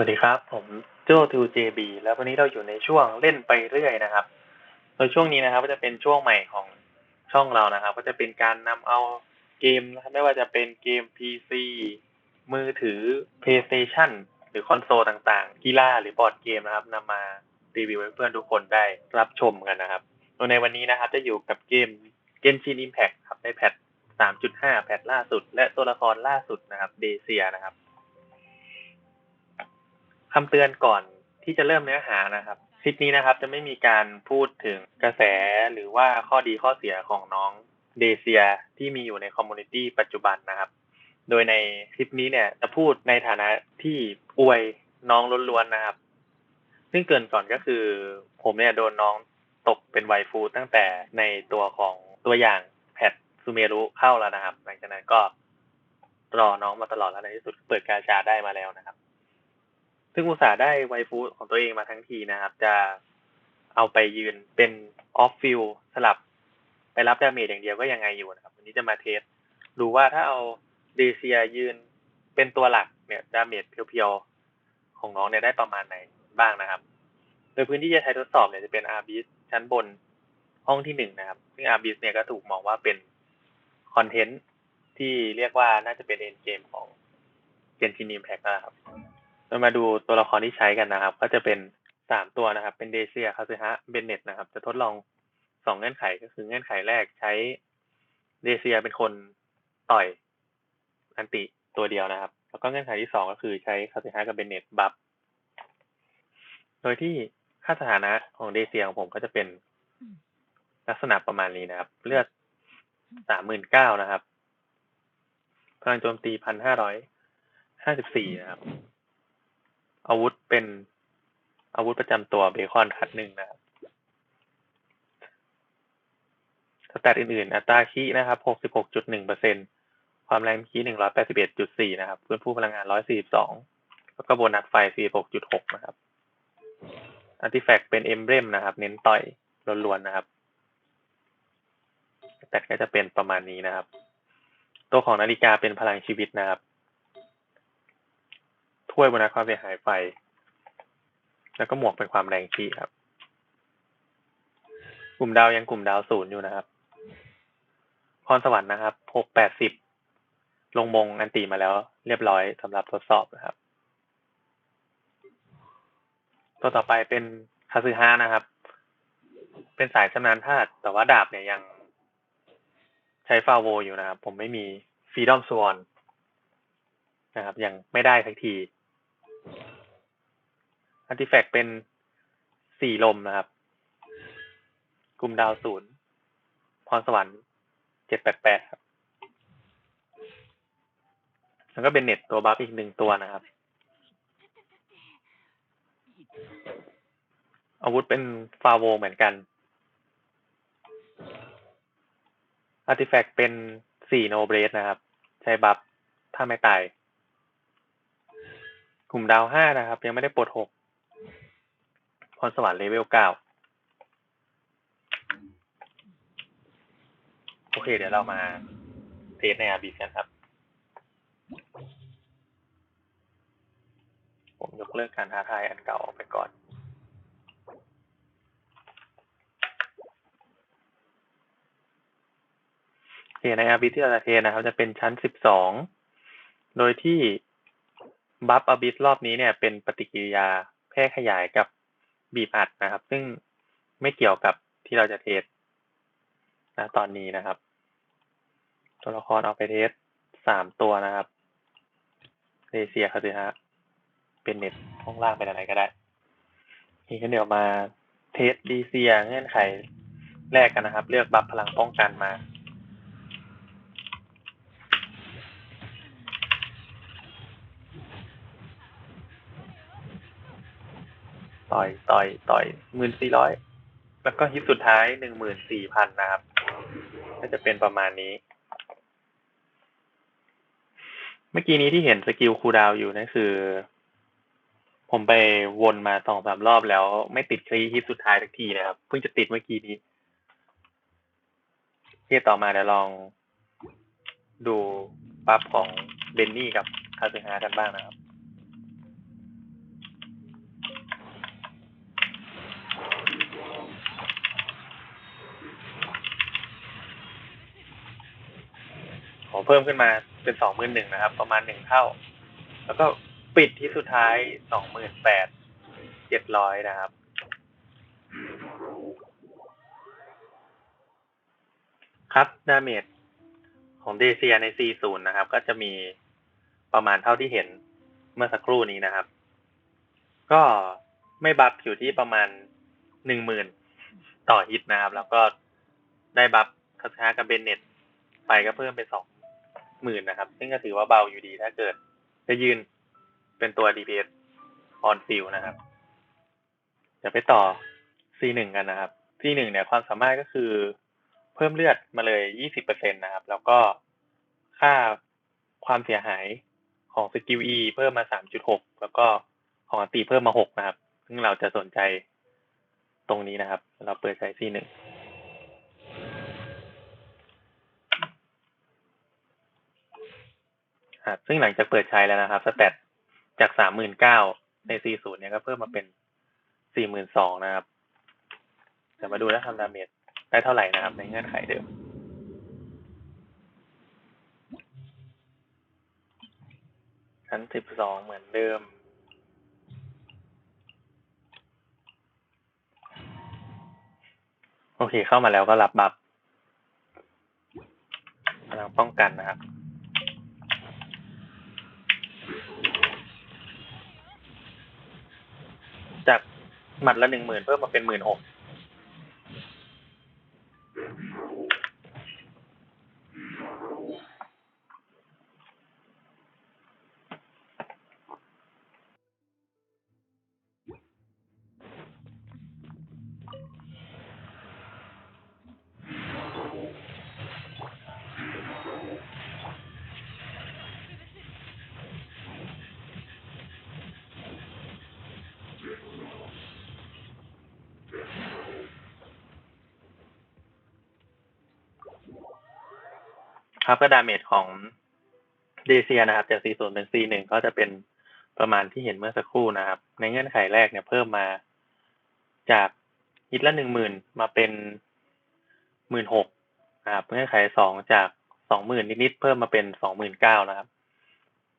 วัสดีครับ ผมโจทูเจบีแล้ววันนี้เราอยู่ในช่วงเล่นไปเรื่อยนะครับ โดยช่วงนี้นะครับ ก็จะเป็นช่วงใหม่ของช่องเรานะครับ ก็จะเป็นการนำเอาเกมนะครับไม่ว่าจะเป็นเกม PC มือถือ PlayStation หรือคอนโซลต่างๆ กีฬาหรือบอร์ดเกมนะครับนำมารีวิวให้เพื่อนทุกคนได้รับชมกันนะครับโดยในวันนี้นะครับ จะอยู่กับเกม Genshin Impact ครับในแพท3.5 แพทล่าสุด และตัวละครล่าสุดนะครับเดเซียนะครับ คำเตือนก่อนที่จะเริ่มเนื้อหานะครับ คลิปนี้นะครับจะไม่มีการพูดถึงกระแสหรือว่าข้อดีข้อเสียของน้องเดเซียที่มีอยู่ในคอมมูนิตี้ปัจจุบันนะครับ โดยในคลิปนี้เนี่ยจะพูดในฐานะที่อวยน้องล้วนๆนะครับ ซึ่งเกินก่อนก็คือ ผมเนี่ยโดนน้องตกเป็นไวฟูตั้งแต่ในตัวของตัวอย่างแพทซูเมรุเข้าแล้วนะครับ หลังจากนั้นก็รอน้องมาตลอดแล้วในที่สุดเปิดกาชาได้มาแล้วนะครับ ซึ่งอุตสาห์ได้ไวฟูของตัวเองมาทั้งทีนะครับ จะเอาไปยืนเป็นออฟฟิลสลับไปรับดาเมจอย่างเดียวก็ยังไงอยู่นะครับ วันนี้จะมาเทสดูว่าถ้าเอาเดเซียยืนเป็นตัวหลักเนี่ยดาเมจเพียวๆ ของน้องเนี่ยได้ประมาณไหนบ้างนะครับ โดยพื้นที่จะใช้ทดสอบเนี่ยจะเป็นอาร์บิสชั้นบนห้องที่หนึ่งนะครับ ซึ่งอาร์บิสเนี่ยก็ถูกมองว่าเป็นคอนเทนต์ที่เรียกว่าน่าจะเป็นเอ็นเกมของเกนชินีมแพ็กนะครับ เรามาดูตัวละครที่ใช้กันนะครับ ก็จะเป็นสามตัวนะครับ เป็นเดเซียคาซึฮะเบนเน็ตนะครับ จะทดลองสองเงื่อนไขก็คือเงื่อนไขแรกใช้เดเซียเป็นคนต่อยอันติตัวเดียวนะครับ แล้วก็เงื่อนไขที่สองก็คือใช้คาซึฮะกับเบนเน็ตบัฟโดยที่ค่าสถานะของเดเซียของผมก็จะเป็นลักษณะประมาณนี้นะครับ เลือดสามหมื่นเก้านะครับพลังโจมตีพันห้าร้อยห้าสิบสี่นะครับ อาวุธเป็นอาวุธประจำตัวเบคอนคัดหนึ่งนะครับสแตทอื่นๆ อัตราคีนะครับ 66.1เปอร์เซ็นความแรงคี181.4 นะครับพื้นผู้พลังงาน 142 แล้วก็โบนัสไฟ 46.6 นะครับอาร์ติแฟกต์เป็นเอมเบรมนะครับ เน้นต่อยล้วนๆนะครับ แต่ก็จะเป็นประมาณนี้นะครับ ตัวของนาฬิกาเป็นพลังชีวิตนะครับ ถ้วยบนนักความเสียหายไฟ แล้วก็หมวกเป็นความแรงคีครับ กลุ่มดาวยังกลุ่มดาวศูนย์อยู่นะครับ พรสวรรค์นะครับหกแปดสิบลงมงอันตีมาแล้ว เรียบร้อยสำหรับทดสอบนะครับ ตัวต่อไปเป็นคาซึฮะนะครับ เป็นสายชำนาญธาตุแต่ว่าดาบเนี่ยยังใช้ฟาโวอยู่นะครับ ผมไม่มีฟรีดอมสวอนนะครับ ยังไม่ได้สักที อันติแฟกเป็นสี่ลมนะครับ กลุ่มดาวศูนย์พรสวรรค์เจ็ดแปดแปดครับ แล้วก็เป็นเน็ตตัวบัฟอีกหนึ่งตัวนะครับ อาวุธเป็นฟาโวเหมือนกัน อาร์ติแฟกต์เป็นสี่โนเบรสนะครับ ใช้บัฟถ้าไม่ตาย กลุ่มดาวห้านะครับ ยังไม่ได้ปลดหก พรสวรรค์เลเวลเก้าโอเค เดี๋ยวเรามาเทสในอาร์บีกันครับ ผมยกเลิกการท้าทายอันเก่าออกไปก่อนเในอาบีที่เราจะเทสนะครับ จะเป็นชั้นสิบสอง โดยที่บัฟอาบิสรอบนี้เนี่ย เป็นปฏิกิริยาแพร่ขยายกับ บีบอัดนะครับ ซึ่งไม่เกี่ยวกับที่เราจะเทสนะตอนนี้นะครับ ตัวละครเอาไปเทสสามตัวนะครับเรเซียคาสิฮะเป็นเน็ตห้องล่างเป็นอะไรก็ได้นี่ก็เดี๋ยวมาเทสดีเซียเงื่อนไขแรกกันนะครับ เลือกบัฟพลังป้องกันมา ต่อยต่อยต่อยหมื่นสี่ร้อยแล้วก็ฮิตสุดท้ายหนึ่งหมื่นสี่พันนะครับก็จะเป็นประมาณนี้ เมื่อกี้นี้ที่เห็นสกิลคูดาวอยู่นั่นคือ ผมไปวนมาสองสามรอบแล้ว ไม่ติดคลีฮิตสุดท้ายสักทีนะครับ เพิ่งจะติดเมื่อกี้นี้ที่ต่อมาเดี๋ยวลองดูบัฟของเบนนี่กับคาซึฮากันบ้างนะครับ ขอเพิ่มขึ้นมาเป็นสองหมื่นหนึ่งนะครับ ประมาณหนึ่งเท่า แล้วก็ปิดที่สุดท้ายสองหมื่นแปดเจ็ดร้อยนะครับครับดาเมจของเดเซียใน C0 นะครับ ก็จะมีประมาณเท่าที่เห็นเมื่อสักครู่นี้นะครับ ก็ไม่บัฟอยู่ที่ประมาณหนึ่งหมื่นต่อฮิตนะครับ แล้วก็ได้บัฟคาชากับเบนเน็ตไปก็เพิ่มเป็นสอง หมื่นนะครับ ซึ่งก็ถือว่าเบาอยู่ดีถ้าเกิดจะยืนเป็นตัว DPS on field นะครับจะไปต่อ C1 กันนะครับ C1 เนี่ยความสามารถก็คือเพิ่มเลือดมาเลย 20%นะครับ แล้วก็ค่าความเสียหายของสกิล E เพิ่มมา 3.6 แล้วก็ของอันติเพิ่มมา 6 นะครับ ซึ่งเราจะสนใจตรงนี้นะครับ เราเปิดใช้ C1 ครับ ซึ่งหลังจากเปิดใช้แล้วนะครับสเตตจากสามหมื่นเก้าใน40เนี่ยก็เพิ่มมาเป็นสี่หมื่นสองนะครับเดี๋ยวมาดูแล้วทำดาเมจได้เท่าไหร่นะครับ ในเงื่อนไขเดิมชั้นสิบสองเหมือนเดิม โอเคเข้ามาแล้วก็รับบัฟกำลังป้องกันนะครับ จาก หมัดละหนึ่งหมื่นเพิ่มมาเป็นหมื่นหก ครับก็ดาเมจของเดเซียนะครับ จาก40เป็น C1 ก็จะเป็นประมาณที่เห็นเมื่อสักครู่นะครับ ในเงื่อนไขแรกเนี่ยเพิ่มมาจากฮิตละหนึ่งหมื่นมาเป็นหมื่นหกนะครับเงื่อนไขสองจากสองหมื่นนิดๆเพิ่มมาเป็นสองหมื่นเก้านะครับ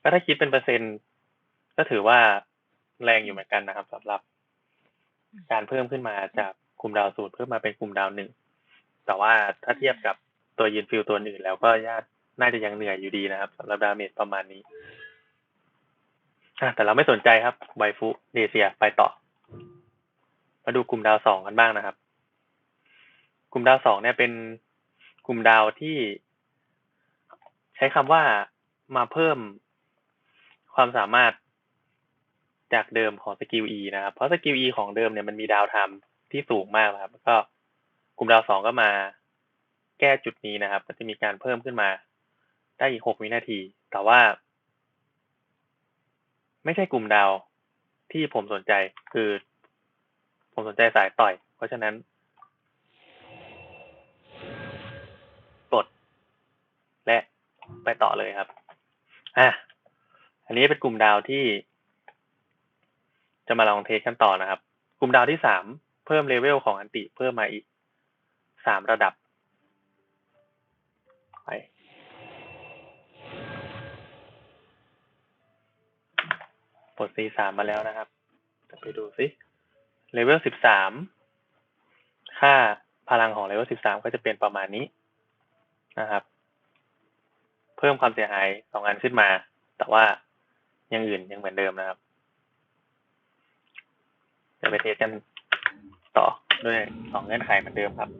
ก็ถ้าคิดเป็นเปอร์เซ็นต์ก็ถือว่าแรงอยู่เหมือนกันนะครับสำหรับ การเพิ่มขึ้นมาจากคุมดาวสูตรเพิ่มมาเป็นคุมดาวหนึ่งแต่ว่าถ้าเทียบกับ ตัวยืนฟิลตัวอื่นแล้วก็ญาติน่าจะยังเหนื่อยอยู่ดีนะครับสำหรับดาเมจประมาณนี้อแต่เราไม่สนใจครับไวฟุเดเซียไปต่อ มาดูกลุ่มดาวสองกันบ้างนะครับ กลุ่มดาวสองเนี่ยเป็นกลุ่มดาวที่ใช้คำว่ามาเพิ่มความสามารถจากเดิมของสกิล E นะครับ เพราะสกิล E ของเดิมเนี่ยมันมีดาวทม์ที่สูงมากครับ ก็กลุ่มดาวสองก็มา ก้จุดนี้นะครับก็จะมีการเพิ่มขึ้นมา ได้อีกหกวินาที แต่ว่า ไม่ใช่กลุ่มดาวที่ผมสนใจคือ ผมสนใจสายต่อย เพราะฉะนั้นกดและไปต่อเลยครับอะอันนี้เป็นกลุ่มดาวที่ จะมาลองเทสกันต่อนะครับ กลุ่มดาวที่สามเพิ่มเลเวลของอันติเพิ่มมาอีกสามระดับ ปลด C สามมาแล้วนะครับจะไปดูซิเลเวลสิบสามค่าพลังของเลเวลสิบสามก็จะเป็นประมาณนี้นะครับ เพิ่มความเสียหายสองอันขึ้นมา แต่ว่ายังอื่นยังเหมือนเดิมนะครับจะไปเทสกันต่อด้วยสองเงื่อนไขเหมือนเดิมครับ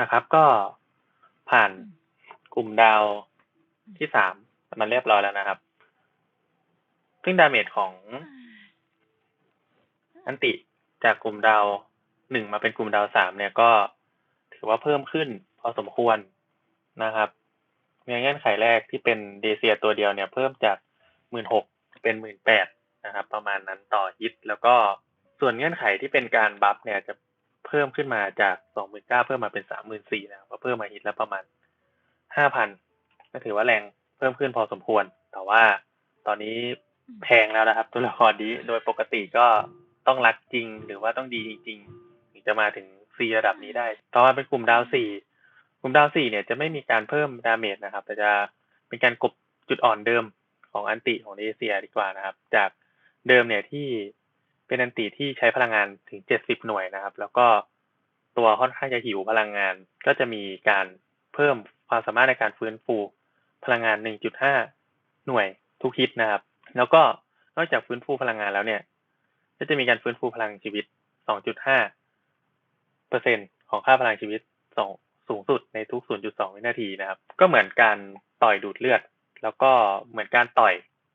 นะครับ ก็ผ่านกลุ่มดาวที่สามมาเรียบร้อยแล้วนะครับ ซึ่งดาเมจของอันติจากกลุ่มดาวหนึ่งมาเป็นกลุ่มดาวสามเนี่ยก็ถือว่าเพิ่มขึ้นพอสมควรนะครับในเงื่อนไขแรกที่เป็นเดเซียตัวเดียวเนี่ย เพิ่มจากหมื่นหกเป็นหมื่นแปดนะครับ ประมาณนั้นต่อฮิต แล้วก็ส่วนเงื่อนไขที่เป็นการบัฟเนี่ยจะเพิ่มขึ้นมาจากสองหมื่นเก้าเพิ่มมาเป็นสามหมื่นสี่นะครับก็เพิ่มมาฮิตแล้วประมาณห้าพันก็ถือว่าแรงเพิ่มขึ้นพอสมควร แต่ว่าตอนนี้แพงแล้วนะครับ ตัวละครนี้โดยปกติก็ต้องรักจริงหรือว่าต้องดีจริงๆถึงจะมาถึงซีระดับนี้ได้ต่อมาเป็นกลุ่มดาวสี่กลุ่มดาวสี่เนี่ยจะไม่มีการเพิ่มดาเมจนะครับ แต่จะเป็นการกบจุดอ่อนเดิมของอันติของเอเชียดีกว่านะครับ จากเดิมเนี่ยที่ เป็นอันติที่ใช้พลังงานถึงเจ็ดสิบหน่วยนะครับ แล้วก็ตัวค่อนข้างจะหิวพลังงาน ก็จะมีการเพิ่มความสามารถในการฟื้นฟูพลังงานหนึ่งจุดห้าหน่วยทุกฮิตนะครับ แล้วก็นอกจากฟื้นฟูพลังงานแล้วเนี่ย ก็จะมีการฟื้นฟูพลังชีวิตสองจุดห้าเปอร์เซ็นของค่าพลังชีวิตสองสูงสุดในทุก 0.2 วินาทีนะครับ ก็เหมือนการต่อยดูดเลือด แล้วก็เหมือนการต่อย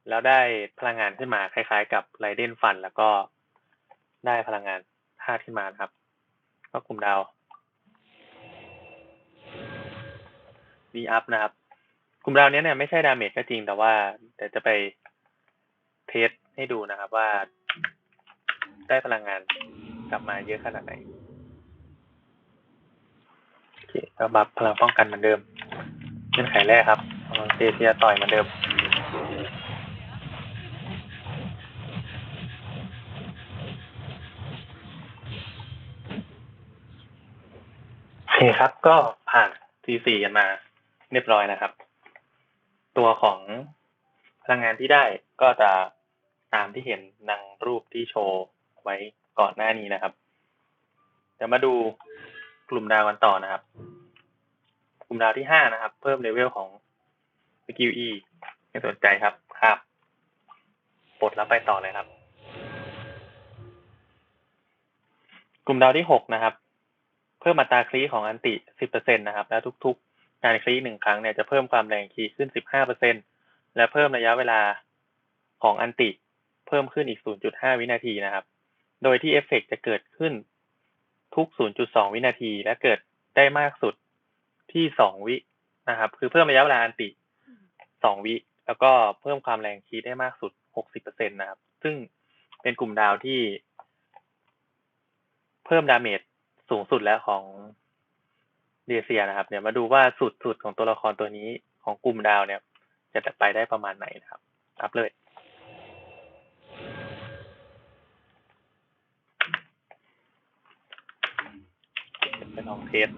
แล้วได้พลังงานขึ้นมาคล้ายๆ กับไรเดนฟัน แล้วก็ ได้พลังงานธาตุขึ้นมานะครับ ก็กลุ่มดาววีอัพนะครับ กลุ่มดาวนี้เนี่ยไม่ใช่ดาเมจก็จริงแต่ว่าเดี๋ยวจะไปเทสให้ดูนะครับว่าได้พลังงานกลับมาเยอะขนาดไหนโอเคก็บัฟพลังป้องกันเหมือนเดิมเงื่อนไขแรกครับเตเซียต่อยเหมือนเดิม คครับ ก็ผ่านทีสี่กันมาเรียบร้อยนะครับ ตัวของพลังงานที่ได้ก็จะตามที่เห็นนังรูปที่โชว์ไว้ก่อนหน้านี้นะครับเดี๋ยวมาดูกลุ่มดาวกันต่อนะครับ กลุ่มดาวที่ห้านะครับ เพิ่มเลเวลของสกิล E ไม่สนใจครับครับปลดแล้วไปต่อเลยครับ กลุ่มดาวที่หกนะครับ พิ่มอัตราคลีของอันติ 10%นะครับ แล้วทุกๆ การคลีหนึ่งครั้งเนี่ยจะเพิ่มความแรงคลีขึ้น 15%และเพิ่มระยะเวลาของอันติเพิ่มขึ้นอีก 0.5 วินาทีนะครับ โดยที่เอฟเฟกจะเกิดขึ้นทุก 0.2 วินาที และเกิดได้มากสุดที่ 2 วินะครับ คือเพิ่มระยะเวลาอันติ 2 วิ แล้วก็เพิ่มความแรงคีได้มากสุด 60%นะครับ ซึ่งเป็นกลุ่มดาวที่ เพิ่มดาเมจ สูงสุดแล้วของเดียเซียนะครับ เนี่ยมาดูว่าสุดสุดของตัวละครตัวนี้ของกลุ่มดาวเนี่ย จะไปได้ประมาณไหนนะครับ อัพเลยไปลองเทส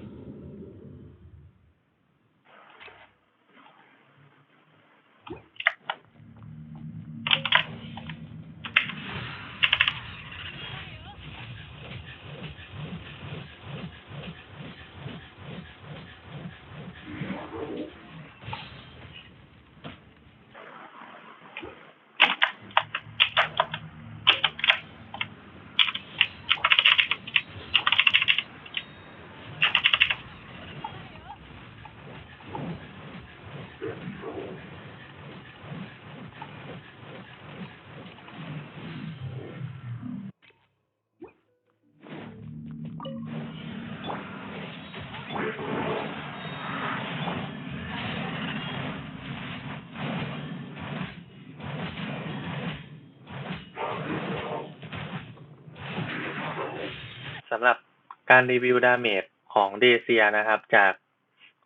การรีวิวดาเมจของเดเซียนะครับ จาก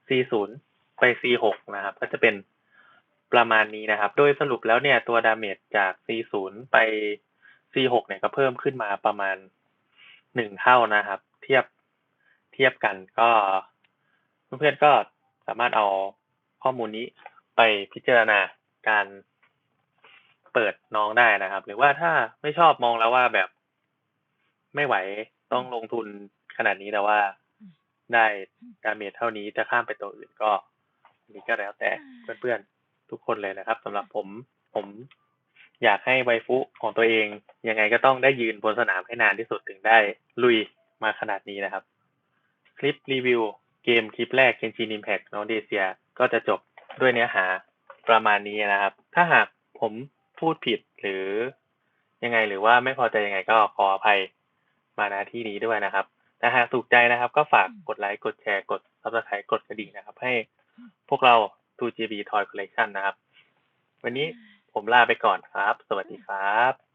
C0 ไป C6 นะครับ ก็จะเป็นประมาณนี้นะครับ โดยสรุปแล้วเนี่ยตัวดาเมจจาก C0 ไป C6 เนี่ยก็เพิ่มขึ้นมาประมาณหนึ่งเท่านะครับ เทียบเทียบกันก็เพื่อนๆก็สามารถเอาข้อมูลนี้ไปพิจารณาการเปิดน้องได้นะครับ หรือว่าถ้าไม่ชอบมองแล้วว่าแบบไม่ไหวต้องลงทุน ขนาดนี้แต่ว่าได้ดาเมจเท่านี้จะข้ามไปตัวอื่นก็นี่ก็แล้วแต่เพื่อนๆทุกคนเลยนะครับสำหรับผมผมอยากให้ไวฟุของตัวเอง ยังไงก็ต้องได้ยืนบนสนามให้นานที่สุดถึงได้ลุยมาขนาดนี้นะครับ คลิปรีวิวเกมคลิปแรก Genshin Impact น้องเดเซียก็จะจบด้วยเนื้อหาประมาณนี้นะครับ ถ้าหากผมพูดผิดหรือยังไงหรือว่าไม่พอใจยังไงก็ขออภัยมาณที่นี้ด้วยนะครับ แต่หากถูกใจนะครับ ก็ฝากกดไลค์กดแชร์กด Subscribe กดกระดิ่งนะครับ ให้พวกเรา 2GB Toy Collection นะครับ วันนี้ผมลาไปก่อนครับ สวัสดีครับ